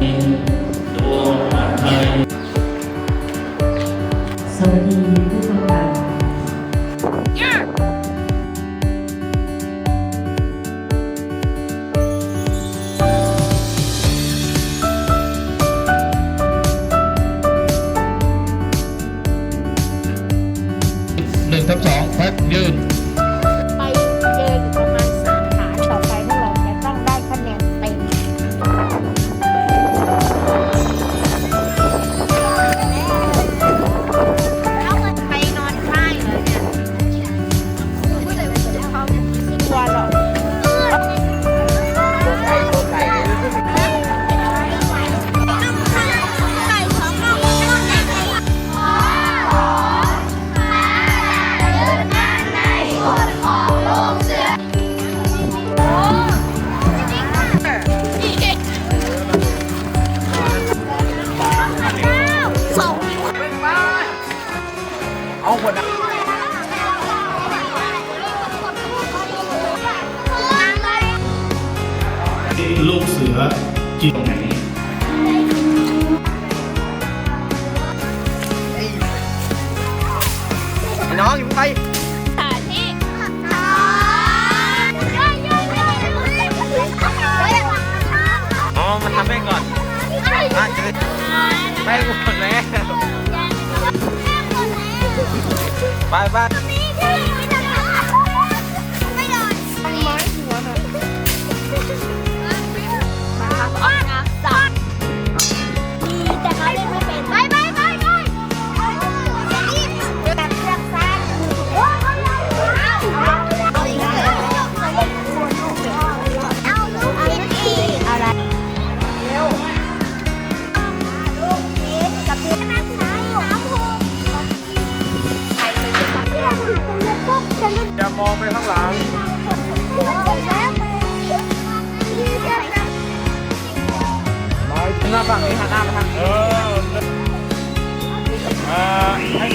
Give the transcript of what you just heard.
สวัสดีผู้ชมค่ะหนึ่งทับสองแพ็กยืน อจีนน้องอยู่ไปสถานที่อ๋อ มันทำให้ก่อนอะเจอไปหมดแล้วไปไป่ามองไปข้างหลัง หน้าฝั่งนี้หันหน้ามาทงเฮ้